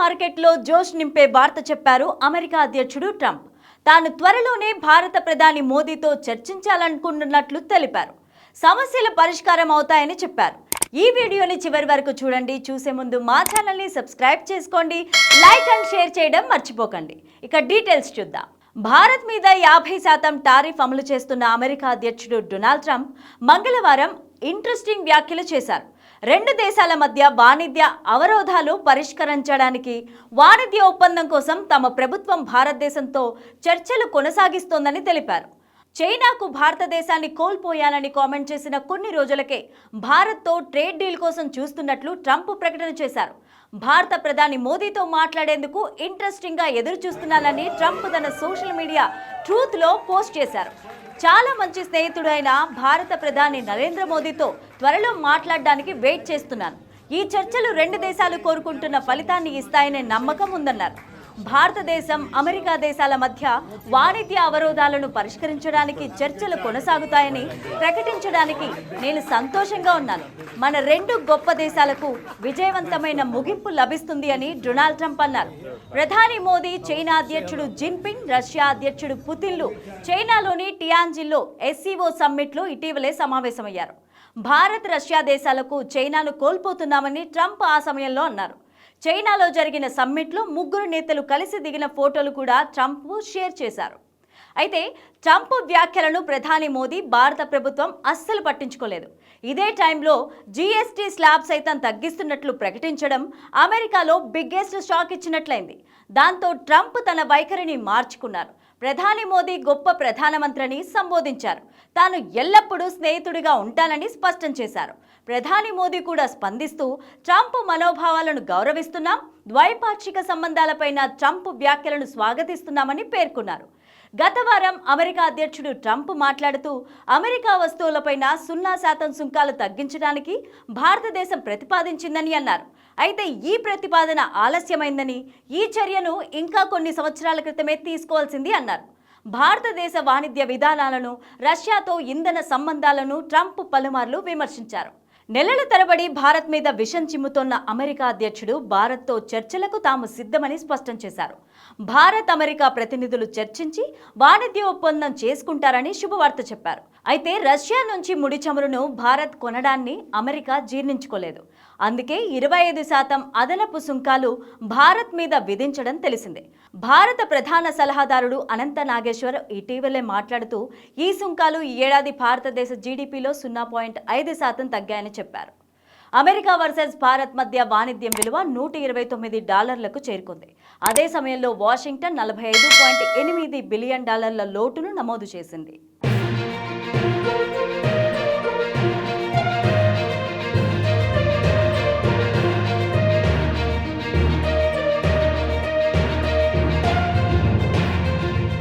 మార్కెట్లో జోష్ నింపే వార్త చెప్పారు అమెరికా అధ్యక్షుడు ట్రంప్. తాను త్వరలోనే భారత ప్రధాని మోదీతో చర్చించాలనుకుంటున్నట్లు తెలిపారు. సమస్యల పరిష్కారం అవుతాయని చెప్పారు. ఈ వీడియోని చివరి వరకు చూడండి. చూసే ముందు మా ఛానల్ని సబ్స్క్రైబ్ చేసుకోండి. లైక్ అండ్ షేర్ చేయడం మర్చిపోకండి. ఇక డీటెయిల్స్ చూద్దాం. భారత్ మీద యాభై శాతం టారిఫ్ అమలు చేస్తున్న అమెరికా అధ్యక్షుడు డొనాల్డ్ ట్రంప్ మంగళవారం ఇంట్రెస్టింగ్ వ్యాఖ్యలు చేశారు. రెండు దేశాల మధ్య వాణిజ్య అవరోధాలు పరిష్కరించడానికి వాణిజ్య ఒప్పందం కోసం తమ ప్రభుత్వం భారతదేశంతో చర్చలు కొనసాగిస్తోందని తెలిపారు. చైనాకు భారతదేశాన్ని కోల్పోయాలని కామెంట్ చేసిన కొన్ని రోజులకే భారత్తో ట్రేడ్ డీల్ కోసం చూస్తున్నట్లు ట్రంప్ ప్రకటన చేశారు. భారత ప్రధాని మోదీతో మాట్లాడేందుకు ఇంట్రెస్టింగ్గా ఎదురు చూస్తున్నానని ట్రంప్ తన సోషల్ మీడియా ట్రూత్లో పోస్ట్ చేశారు. చాలా మంచి స్నేహితుడైన భారత ప్రధాని నరేంద్ర మోదీతో త్వరలో మాట్లాడడానికి వెయిట్ చేస్తున్నాను. ఈ చర్చలు రెండు దేశాలు కోరుకుంటున్న ఫలితాన్ని ఇస్తాయనే నమ్మకం ఉందన్నారు. భారతదేశం అమెరికా దేశాల మధ్య వాణిజ్య అవరోధాలను పరిష్కరించడానికి చర్చలు కొనసాగుతాయని ప్రకటించడానికి నేను సంతోషంగా ఉన్నాను. మన రెండు గొప్ప దేశాలకు విజయవంతమైన ముగింపు లభిస్తుంది అని డొనాల్డ్ ట్రంప్ అన్నారు. ప్రధాని మోదీ చైనా అధ్యక్షుడు జిన్పింగ్ రష్యా అధ్యక్షుడు పుతిన్లు చైనాలోని టియాన్జిన్లో ఎస్సీఓ సమ్మిట్లో ఇటీవలే సమావేశమయ్యారు. భారత్ రష్యా దేశాలకు చైనాను కోల్పోతున్నామని ట్రంప్ ఆ సమయంలో అన్నారు. చైనాలో జరిగిన సమ్మిట్లో ముగ్గురు నేతలు కలిసి దిగిన ఫోటోలు కూడా ట్రంప్ షేర్ చేశారు. అయితే ట్రంప్ వ్యాఖ్యలను ప్రధాని మోదీ భారత ప్రభుత్వం అస్సలు పట్టించుకోలేదు. ఇదే టైంలో జీఎస్టీ స్లాబ్ సైతం తగ్గిస్తున్నట్లు ప్రకటించడం అమెరికాలో బిగ్గెస్ట్ షాక్ ఇచ్చినట్లయింది. దాంతో ట్రంప్ తన వైఖరిని మార్చుకున్నారు. ప్రధాని మోదీ గొప్ప ప్రధానమంత్రిని సంబోధించారు. తాను ఎల్లప్పుడూ స్నేహితుడిగా ఉంటానని స్పష్టం చేశారు. ప్రధాని మోదీ కూడా స్పందిస్తూ ట్రంప్ మనోభావాలను గౌరవిస్తున్నాం ద్వైపాక్షిక సంబంధాలపైన ట్రంప్ వ్యాఖ్యలను స్వాగతిస్తున్నామని పేర్కొన్నారు. గత వారం అమెరికా అధ్యక్షుడు ట్రంప్ మాట్లాడుతూ అమెరికా వస్తువులపైన సున్నా శాతం సుంకాలు తగ్గించడానికి భారతదేశం ప్రతిపాదించిందని అన్నారు. అయితే ఈ ప్రతిపాదన ఆలస్యమైందని ఈ చర్యను ఇంకా కొన్ని సంవత్సరాల క్రితమే తీసుకోవాల్సింది అన్నారు. భారతదేశ వాణిజ్య విధానాలను రష్యాతో ఇంధన సంబంధాలను ట్రంప్ పలుమార్లు విమర్శించారు. నెలల తరబడి భారత్ మీద విషం చిమ్ముతోన్న అమెరికా అధ్యక్షుడు భారత్తో చర్చలకు తాము సిద్ధమని స్పష్టం చేశారు. భారత్ అమెరికా ప్రతినిధులు చర్చించి వాణిజ్య ఒప్పందం చేసుకుంటారని శుభవార్త చెప్పారు. అయితే రష్యా నుంచి ముడి చమురును భారత్ కొనడాన్ని అమెరికా జీర్ణించుకోలేదు. అందుకే ఇరవై ఐదు శాతం అదనపు సుంకాలు భారత్ మీద విధించడం తెలిసిందే. భారత ప్రధాన సలహాదారుడు అనంత నాగేశ్వర్ ఇటీవలే మాట్లాడుతూ ఈ సుంకాలు ఈ ఏడాది భారతదేశ జీడిపిలో సున్నా పాయింట్ ఐదు శాతం తగ్గాయని చెప్పారు. అమెరికా వర్సెస్ భారత్ మధ్య వాణిజ్యం విలువ నూట ఇరవై తొమ్మిది డాలర్లకు చేరుకుంది. అదే సమయంలో వాషింగ్టన్ నలభై ఐదు పాయింట్ ఎనిమిది బిలియన్ డాలర్ల లోటును నమోదు చేసింది.